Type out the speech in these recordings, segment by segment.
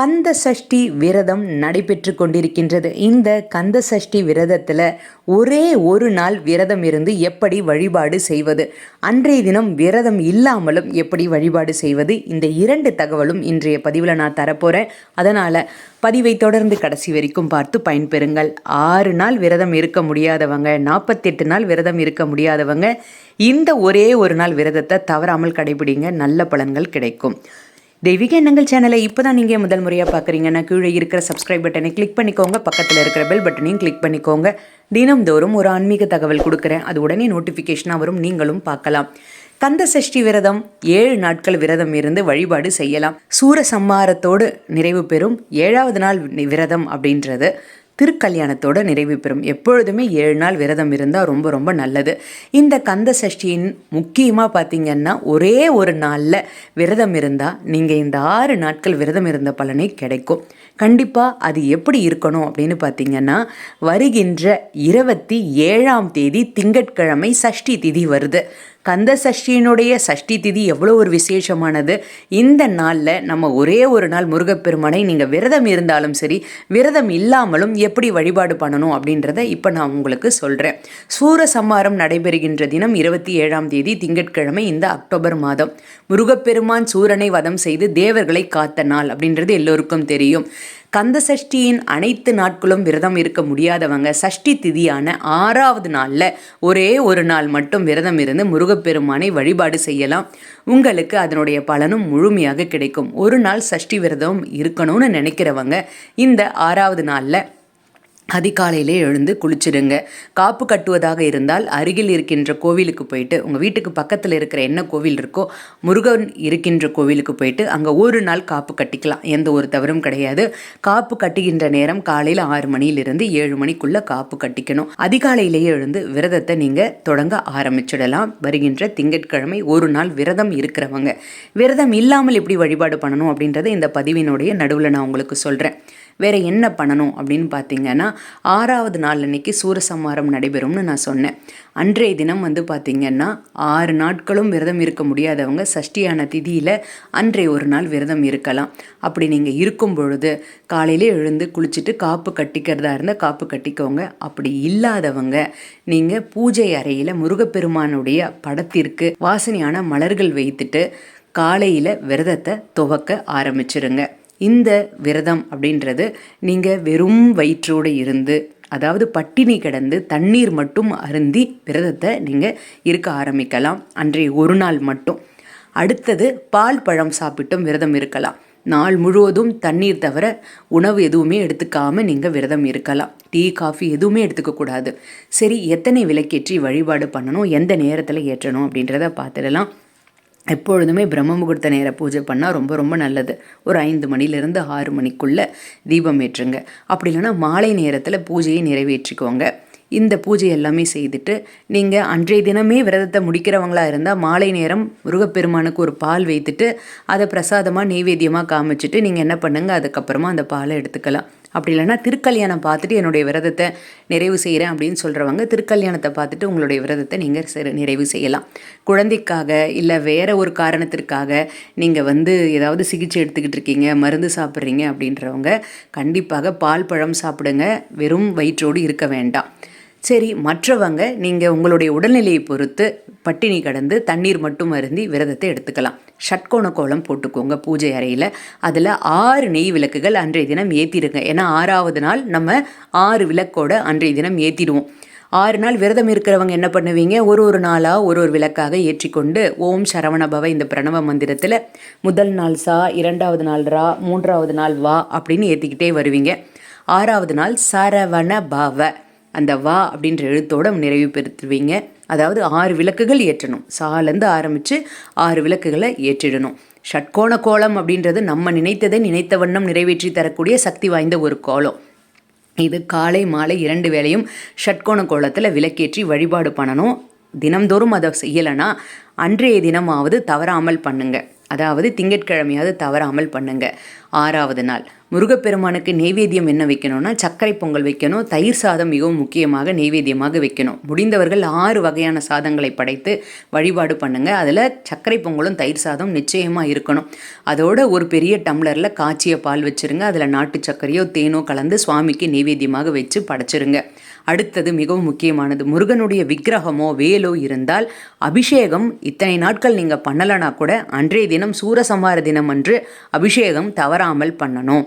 கந்த சஷ்டி விரதம் நடைபெற்று கொண்டிருக்கின்றது. இந்த கந்த சஷ்டி விரதத்தில் ஒரே ஒரு நாள் விரதம் இருந்து எப்படி வழிபாடு செய்வது? அன்றைய தினம் விரதம் இல்லாமலும் எப்படி வழிபாடு செய்வது? இந்த இரண்டு தகவலும் இன்றைய பதிவில் நான் தரப்போகிறேன் அதனால் பதிவை தொடர்ந்து கடைசி வரைக்கும் பார்த்து பயன்பெறுங்கள். ஆறு நாள் விரதம் இருக்க முடியாதவங்க நாற்பத்தெட்டு நாள் விரதம் இருக்க முடியாதவங்க இந்த ஒரே ஒரு நாள் விரதத்தை தவறாமல் கடைபிடிங்க. நல்ல பலன்கள் கிடைக்கும். தெய்வீக எண்ணங்கள் சேனலை இப்போ தான் நீங்கள் முதல் முறையாக பார்க்குறீங்கன்னா கீழே இருக்கிற சப்ஸ்கிரைப் பட்டனை கிளிக் பண்ணிக்கோங்க. பக்கத்தில் இருக்கிற பெல் பட்டனையும் கிளிக் பண்ணிக்கோங்க. தினம்தோறும் ஒரு ஆன்மீக தகவல் கொடுக்குறேன். அது உடனே நோட்டிஃபிகேஷனாக வரும். நீங்களும் பார்க்கலாம். கந்த சஷ்டி விரதம் ஏழு நாட்கள் விரதம் இருந்து வழிபாடு செய்யலாம். சூர சம்மாரத்தோடு நிறைவு பெறும் ஏழாவது நாள் விரதம் அப்படின்றது. திருக்கல்யாணத்தோட நிறைவு பெறும். எப்பொழுதுமே ஏழு நாள் விரதம் இருந்தால் ரொம்ப ரொம்ப நல்லது. இந்த கந்த சஷ்டியின் முக்கியமாக பார்த்தீங்கன்னா ஒரே ஒரு நாளில் விரதம் இருந்தால் நீங்கள் இந்த ஆறு நாட்கள் விரதம் இருந்த பலனை கிடைக்கும். கண்டிப்பாக அது எப்படி இருக்கணும் அப்படின்னு பார்த்தீங்கன்னா வருகின்ற இருபத்தி ஏழாம் தேதி திங்கட்கிழமை சஷ்டி திதி வருது. கந்த சஷ்டியினுடைய சஷ்டி திதி எவ்வளோ ஒரு விசேஷமானது? இந்த நாளில் நம்ம ஒரே ஒரு நாள் முருகப்பெருமானை நீங்கள் விரதம் இருந்தாலும் சரி விரதம் இல்லாமலும் எப்படி வழிபாடு பண்ணணும் அப்படின்றத இப்போ நான் உங்களுக்கு சொல்கிறேன் சூர சம்மாரம் நடைபெறுகின்ற தினம் இருபத்தி ஏழாம் தேதி திங்கட்கிழமை இந்த அக்டோபர் மாதம். முருகப்பெருமான் சூரனை வதம் செய்து தேவர்களை காத்த நாள் அப்படின்றது எல்லோருக்கும் தெரியும். கந்த சஷ்டியின் அனைத்து நாட்களும் விரதம் இருக்க முடியாதவங்க சஷ்டி திதியான ஆறாவது நாளில் ஒரே ஒரு நாள் மட்டும் விரதம் இருந்து முருகப்பெருமானை வழிபாடு செய்யலாம். உங்களுக்கு அதனுடைய பலனும் முழுமையாக கிடைக்கும். ஒரு நாள் சஷ்டி விரதம் இருக்கணும்னு நினைக்கிறவங்க இந்த ஆறாவது நாளில் அதிகாலையிலே எழுந்து குளிச்சிடுங்க. காப்பு கட்டுவதாக இருந்தால் அருகில் இருக்கின்ற கோவிலுக்கு போயிட்டு உங்கள் வீட்டுக்கு பக்கத்தில் இருக்கிற என்ன கோவில் இருக்கோ முருகன் இருக்கின்ற கோவிலுக்கு போயிட்டு அங்கே ஒரு நாள் காப்பு கட்டிக்கலாம். எந்த ஒரு தவறும் கிடையாது. காப்பு கட்டுகின்ற நேரம் காலையில் ஆறு மணியிலிருந்து ஏழு மணிக்குள்ளே காப்பு கட்டிக்கணும். அதிகாலையிலேயே எழுந்து விரதத்தை நீங்கள் தொடங்க ஆரம்பிச்சிடலாம். வருகின்ற திங்கட்கிழமை ஒரு நாள் விரதம் இருக்கிறவங்க. விரதம் இல்லாமல் எப்படி வழிபாடு பண்ணணும் அப்படின்றத இந்த பதிவினுடைய நடுவில் நான் உங்களுக்கு சொல்கிறேன் வேறு என்ன பண்ணணும் அப்படின்னு பார்த்தீங்கன்னா ஆறாவது நாள் அன்னைக்கு சூரசம்மாரம் நடைபெறும்னு நான் சொன்னேன். அன்றைய தினம் வந்து பார்த்திங்கன்னா ஆறு நாட்களும் விரதம் இருக்க முடியாதவங்க சஷ்டியான திதியில் அன்றைய ஒரு நாள் விரதம் இருக்கலாம். அப்படி நீங்கள் இருக்கும் பொழுது காலையிலே எழுந்து குளிச்சுட்டு காப்பு கட்டிக்கிறதா இருந்தால் காப்பு கட்டிக்கோங்க. அப்படி இல்லாதவங்க நீங்கள் பூஜை அறையில் முருகப்பெருமானுடைய படத்திற்கு வாசனையான மலர்கள் வைத்துட்டு காலையில் விரதத்தை துவக்க ஆரம்பிச்சிருங்க. இந்த விரதம் அப்படின்றது நீங்கள் வெறும் வயிற்றோடு இருந்து அதாவது பட்டினி கிடந்து தண்ணீர் மட்டும் அருந்தி விரதத்தை நீங்கள் இருக்க ஆரம்பிக்கலாம். அன்றைய ஒரு நாள் மட்டும். அடுத்தது பால் பழம் சாப்பிட்டும் விரதம் இருக்கலாம். நாள் முழுவதும் தண்ணீர் தவிர உணவு எதுவுமே எடுத்துக்காமல் நீங்கள் விரதம் இருக்கலாம். டீ காஃபி எதுவுமே எடுத்துக்கக்கூடாது சரி எத்தனை விளக்கேற்றி வழிபாடு பண்ணணும்? எந்த நேரத்தில் ஏற்றணும் அப்படின்றத பார்த்துடலாம். எப்பொழுதுமே பிரம்ம முகூர்த்த நேர பூஜை பண்ணால் ரொம்ப ரொம்ப நல்லது. ஒரு ஐந்து மணிலேருந்து ஆறு மணிக்குள்ளே தீபம் ஏற்றுங்க. அப்படி இல்லைன்னா மாலை நேரத்தில் பூஜையை நிறைவேற்றிக்கோங்க. இந்த பூஜை எல்லாமே செய்துட்டு நீங்கள் அன்றைய தினமே விரதத்தை முடிக்கிறவங்களா இருந்தால் மாலை நேரம் முருகப்பெருமானுக்கு ஒரு பால் வைத்துட்டு அதை பிரசாதமாக நெய்வேத்தியமாக காமிச்சிட்டு நீங்கள் என்ன பண்ணுங்கள் அதுக்கப்புறமா அந்த பாலை எடுத்துக்கலாம். அப்படி இல்லைன்னா திருக்கல்யாணம் பார்த்துட்டு என்னுடைய விரதத்தை நிறைவு செய்கிறேன் அப்படின்னு சொல்கிறவங்க திருக்கல்யாணத்தை பார்த்துட்டு உங்களுடைய விரதத்தை நீங்கள் நிறைவு செய்யலாம். குழந்தைக்காக இல்லை வேறு ஒரு காரணத்திற்காக நீங்கள் வந்து ஏதாவது சிகிச்சை எடுத்துக்கிட்டு இருக்கீங்க மருந்து சாப்பிட்றீங்க அப்படின்றவங்க கண்டிப்பாக பால் பழம் சாப்பிடுங்க வெறும் வயிற்றோடு இருக்க வேண்டாம். சரி மற்றவங்க நீங்கள் உங்களுடைய உடல்நிலையை பொறுத்து பட்டினி கடந்து தண்ணீர் மட்டும் அருந்தி விரதத்தை எடுத்துக்கலாம். ஷட்கோண கோலம் போட்டுக்கோங்க பூஜை அறையில். அதில் ஆறு நெய் விளக்குகள் அன்றைய தினம் ஏற்றிடுங்க ஏன்னா ஆறாவது நாள் நம்ம ஆறு விளக்கோட அன்றைய தினம் ஏற்றிடுவோம் ஆறு நாள் விரதம் இருக்கிறவங்க என்ன பண்ணுவீங்க? ஒரு ஒரு நாளாக ஒரு ஒரு விளக்காக ஏற்றிக்கொண்டு ஓம் சரவண பவ இந்த பிரணவ மந்திரத்தில் முதல் நாள் சா இரண்டாவது நாள் ரா மூன்றாவது நாள் வா அப்படின்னு ஏற்றிக்கிட்டே வருவீங்க. ஆறாவது நாள் சரவண பவ. அந்த வா அப்படின்ற எழுத்தோடு நிறைவு பெறுத்துவீங்க அதாவது ஆறு விளக்குகள் ஏற்றணும். சாலேருந்து ஆரம்பித்து ஆறு விளக்குகளை ஏற்றிடணும். ஷட்கோண கோலம் அப்படின்றது நம்ம நினைத்ததை நினைத்த வண்ணம் நிறைவேற்றி தரக்கூடிய சக்தி வாய்ந்த ஒரு கோலம். இது காலை மாலை இரண்டு வேளையும் ஷட்கோண கோலத்தில் விளக்கேற்றி வழிபாடு பண்ணணும். தினம்தோறும் அதை செய்யலைன்னா அன்றைய தினமாவது தவறாமல் பண்ணுங்க. அதாவது திங்கட்கிழமையாவது தவறாமல் பண்ணுங்க. ஆறாவது நாள். முருகப்பெருமானுக்கு நெய்வேத்தியம் என்ன வைக்கணும்னா சர்க்கரை பொங்கல் வைக்கணும் தயிர் சாதம் மிகவும் முக்கியமாக நெய்வேத்தியமாக வைக்கணும். முடிந்தவர்கள் ஆறு வகையான சாதங்களை படைத்து வழிபாடு பண்ணுங்கள் அதில் சர்க்கரை பொங்கலும் தயிர் சாதம் நிச்சயமாக இருக்கணும். அதோட ஒரு பெரிய டம்ளரில் காய்ச்சிய பால் வச்சுருங்க. அதில் நாட்டு சர்க்கரையோ தேனோ கலந்து சுவாமிக்கு நெய்வேத்தியமாக வச்சு படைச்சிருங்க. அடுத்தது மிகவும் முக்கியமானது முருகனுடைய விக்கிரகமோ வேலோ இருந்தால் அபிஷேகம் இத்தனை நாட்கள் நீங்கள் பண்ணலைனா கூட அன்றைய தினம் சூரசம்ஹார தினம் அன்று அபிஷேகம் தவறாமல் பண்ணணும்.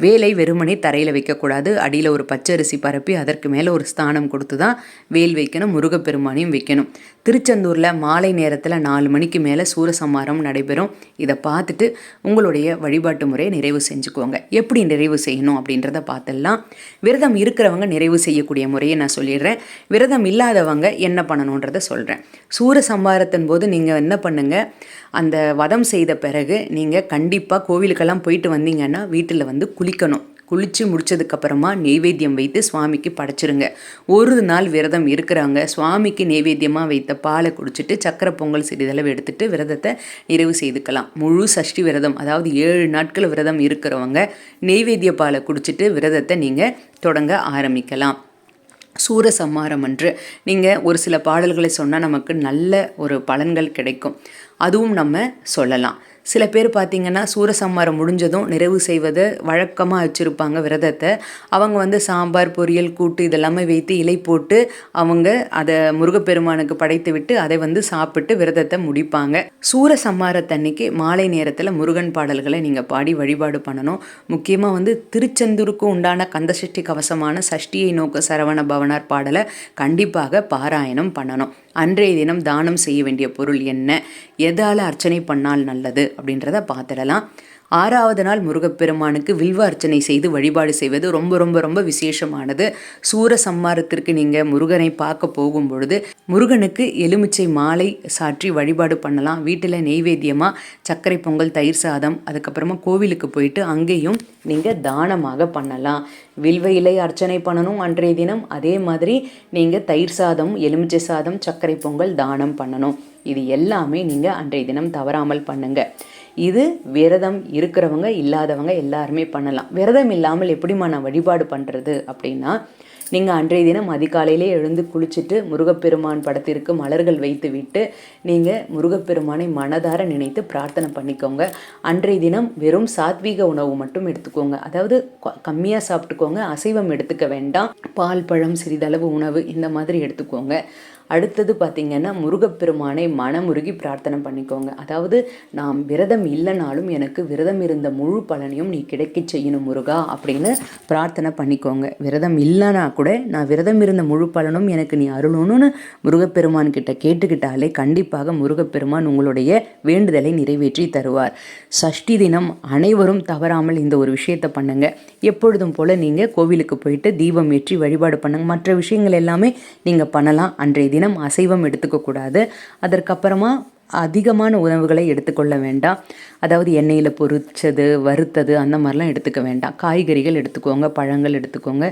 வேலை வெறுமனே தரையில் வைக்கக்கூடாது. அடியில் ஒரு பச்சரிசி பரப்பி அதற்கு மேலே ஒரு ஸ்தானம் கொடுத்து தான் வேல் வைக்கணும் முருகப்பெருமானையும் வைக்கணும். திருச்செந்தூரில் மாலை நேரத்தில் நாலு மணிக்கு மேலே சூரசம்மாரம் நடைபெறும். இதை பார்த்துட்டு உங்களுடைய வழிபாட்டு முறையை நிறைவு செஞ்சுக்கோங்க. எப்படி நிறைவு செய்யணும் அப்படின்றத பார்த்துடலாம். விரதம் இருக்கிறவங்க நிறைவு செய்யக்கூடிய முறையை நான் சொல்லிடுறேன். விரதம் இல்லாதவங்க என்ன பண்ணணுன்றத சொல்கிறேன் சூரசம்மாரத்தின் போது நீங்கள் என்ன பண்ணுங்கள் அந்த வதம் செய்த பிறகு நீங்கள் கண்டிப்பாக கோவிலுக்கெல்லாம் போயிட்டு வந்தீங்கன்னா வீட்டில் வந்து குளிக்கணும். குளித்து முடிச்சதுக்கப்புறமா நெய்வேத்தியம் வைத்து சுவாமிக்கு படைச்சிருங்க. ஒரு நாள் விரதம் இருக்கிறாங்க. சுவாமிக்கு நெய்வேத்தியமாக வைத்த பாலை குடிச்சிட்டு சக்கரை பொங்கல் சிறிதளவு எடுத்துட்டு விரதத்தை நிறைவு செய்துக்கலாம். முழு சஷ்டி விரதம் அதாவது ஏழு நாட்கள் விரதம் இருக்கிறவங்க நெய்வேத்திய பாலை குடிச்சிட்டு விரதத்தை நீங்கள் தொடங்க ஆரம்பிக்கலாம். சூரசம்மாரம் அன்று நீங்கள் ஒரு சில பாடல்களை சொன்னால் நமக்கு நல்ல ஒரு பலன்கள் கிடைக்கும். அதுவும் நம்ம சொல்லலாம். சில பேர் பார்த்திங்கன்னா சூரசம்மாரம் முடிஞ்சதும் நிறைவு செய்வது வழக்கமாக வச்சுருப்பாங்க விரதத்தை. அவங்க வந்து சாம்பார் பொரியல் கூட்டு இதெல்லாமே வைத்து இலை போட்டு அவங்க அதை முருகப்பெருமானுக்கு படைத்து விட்டு அதை வந்து சாப்பிட்டு விரதத்தை முடிப்பாங்க. சூரசம்மாரத்தன்னைக்கு மாலை நேரத்தில் முருகன் பாடல்களை நீங்கள் பாடி வழிபாடு பண்ணணும். முக்கியமாக வந்து திருச்செந்தூருக்கு உண்டான கந்தசஷ்டி கவசமான சஷ்டியை நோக்க சரவண பவனார் பாடலை கண்டிப்பாக பாராயணம் பண்ணணும். அன்றைய தினம் தானம் செய்ய வேண்டிய பொருள் என்ன? எதால் அர்ச்சனை பண்ணால் நல்லது அப்படின்றத பார்த்துடலாம். ஆறாவது நாள் முருகப்பெருமானுக்கு வில்வ அர்ச்சனை செய்து வழிபாடு செய்வது ரொம்ப ரொம்ப ரொம்ப விசேஷமானது. சூர சம்மாரத்திற்கு நீங்கள் முருகனை பார்க்க போகும் பொழுது முருகனுக்கு எலுமிச்சை மாலை சாற்றி வழிபாடு பண்ணலாம். வீட்டில் நெய்வேத்தியமாக சர்க்கரை பொங்கல் தயிர் சாதம் அதுக்கப்புறமா கோவிலுக்கு போயிட்டு அங்கேயும் நீங்கள் தானமாக பண்ணலாம். வில்வ இலை அர்ச்சனை பண்ணணும் அன்றைய தினம். அதே மாதிரி நீங்கள் தயிர் சாதம் எலுமிச்சை சாதம் சர்க்கரை பொங்கல் தானம் பண்ணணும். இது எல்லாமே நீங்கள் அன்றைய தினம் தவறாமல் பண்ணுங்கள் இது விரதம் இருக்கிறவங்க இல்லாதவங்க எல்லாருமே பண்ணலாம். விரதம் இல்லாமல் எப்படிமா நான் வழிபாடு பண்ணுறது அப்படின்னா நீங்கள் அன்றைய தினம் அதிகாலையிலே எழுந்து குளிச்சுட்டு முருகப்பெருமான் படத்திற்கு மலர்கள் வைத்து விட்டு நீங்கள் முருகப்பெருமானை மனதார நினைத்து பிரார்த்தனை பண்ணிக்கோங்க. அன்றைய தினம் வெறும் சாத்வீக உணவு மட்டும் எடுத்துக்கோங்க. அதாவது கம்மியாக சாப்பிட்டுக்கோங்க அசைவம் எடுத்துக்க வேண்டாம். பால் பழம் சிறிதளவு உணவு இந்த மாதிரி எடுத்துக்கோங்க. அடுத்தது பார்த்திங்கன்னா முருகப்பெருமானை மனமுருகி பிரார்த்தனை பண்ணிக்கோங்க. அதாவது நாம் விரதம் இல்லைனாலும் எனக்கு விரதம் இருந்த முழு பலனையும் நீ கிடைக்க செய்யணும் முருகா அப்படின்னு பிரார்த்தனை பண்ணிக்கோங்க. விரதம் இல்லைனா கூட நான் விரதம் இருந்த முழு பலனும் எனக்கு நீ அருளணும்னு முருகப்பெருமான் கிட்ட கேட்டுக்கிட்டாலே கண்டிப்பாக முருகப்பெருமான் உங்களுடைய வேண்டுதலை நிறைவேற்றி தருவார். சஷ்டி தினம் அனைவரும் தவறாமல் இந்த ஒரு விஷயத்தை பண்ணுங்க. எப்பொழுதும் போல் நீங்கள் கோவிலுக்கு போயிட்டு தீபம் ஏற்றி வழிபாடு பண்ணுங்க. மற்ற விஷயங்கள் எல்லாமே நீங்கள் பண்ணலாம். அன்றைய தினம் அசைவம் எடுத்துக்கக்கூடாது அதற்கப்புறமா அதிகமான உணவுகளை எடுத்துக்கொள்ள வேண்டாம். அதாவது எண்ணெயில் பொரிச்சது வறுத்தது அந்த மாதிரிலாம் எடுத்துக்க வேண்டாம். காய்கறிகள் எடுத்துக்கோங்க பழங்கள் எடுத்துக்கோங்க.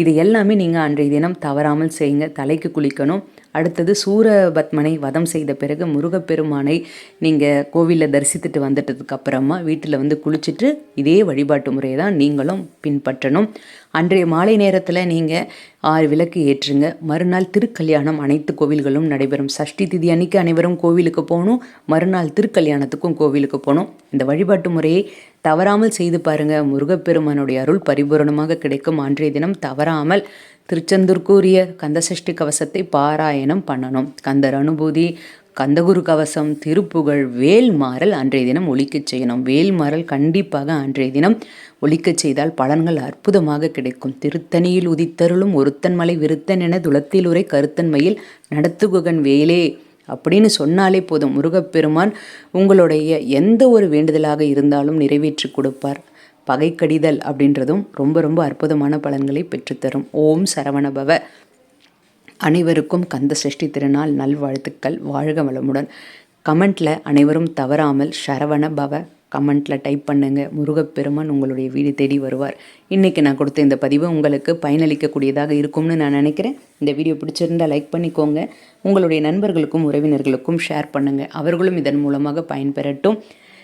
இது எல்லாமே நீங்கள் அன்றைய தினம் தவறாமல் செய்யுங்க தலைக்கு குளிக்கணும். அடுத்தது சூரபத்மனை வதம் செய்த பிறகு முருகப்பெருமானை நீங்கள் கோவிலில் தரிசித்துட்டு வந்துட்டதுக்கு அப்புறமா வீட்டில் வந்து குளிச்சுட்டு இதே வழிபாட்டு முறையை தான் நீங்களும் பின்பற்றணும். அன்றைய மாலை நேரத்தில் நீங்கள் ஆறு விளக்கு ஏற்றுங்க. மறுநாள் திருக்கல்யாணம் அனைத்து கோவில்களும் நடைபெறும். சஷ்டி திதி அன்னைக்கு அனைவரும் கோவிலுக்கு போகணும். மறுநாள் திருக்கல்யாணத்துக்கும் கோவிலுக்கு போகணும். இந்த வழிபாட்டு முறையை தவறாமல் செய்து பாருங்கள் முருகப்பெருமானுடைய அருள் பரிபூரணமாக கிடைக்கும். அன்றைய தினம் தவறாமல் திருச்செந்தூர்க்குரிய கந்தசஷ்டி கவசத்தை பாராயணம் பண்ணணும். கந்தர் அனுபூதி கந்தகுரு கவசம் திருப்புகழ் வேல்மாறல் அன்றைய தினம் ஒழிக்கச் செய்யணும். வேல்மாறல் கண்டிப்பாக அன்றைய தினம் ஒழிக்கச் செய்தால் பலன்கள் அற்புதமாக கிடைக்கும். திருத்தணியில் உதித்தருளும் ஒருத்தன் மலை விருத்தன் என துளத்தில் உரை கருத்தன்மையில் நடத்துகுகன் வேலே அப்படின்னு சொன்னாலே போதும். முருகப்பெருமான் உங்களுடைய எந்த ஒரு வேண்டுதலாக இருந்தாலும் நிறைவேற்றி கொடுப்பார். பகை கடிதல் அப்படின்றதும் ரொம்ப ரொம்ப அற்புதமான பலன்களை பெற்றுத்தரும். ஓம் சரவணபவ அனைவருக்கும் கந்த சஷ்டி திருநாள் நல்வாழ்த்துக்கள். வாழ்க வளமுடன். கமெண்ட்டில் அனைவரும் தவறாமல் சரவண பவ. கமெண்ட்டில் டைப் பண்ணுங்கள் முருகப்பெருமான் உங்களுடைய வீடு தேடி வருவார். இன்றைக்கி நான் கொடுத்த இந்த பதிவு உங்களுக்கு பயனளிக்கக்கூடியதாக இருக்கும்னு நான் நினைக்கிறேன். இந்த வீடியோ பிடிச்சிருந்தால் லைக் பண்ணிக்கோங்க. உங்களுடைய நண்பர்களுக்கும் உறவினர்களுக்கும் ஷேர் பண்ணுங்கள் அவர்களும் இதன் மூலமாக பயன்பெறட்டும்.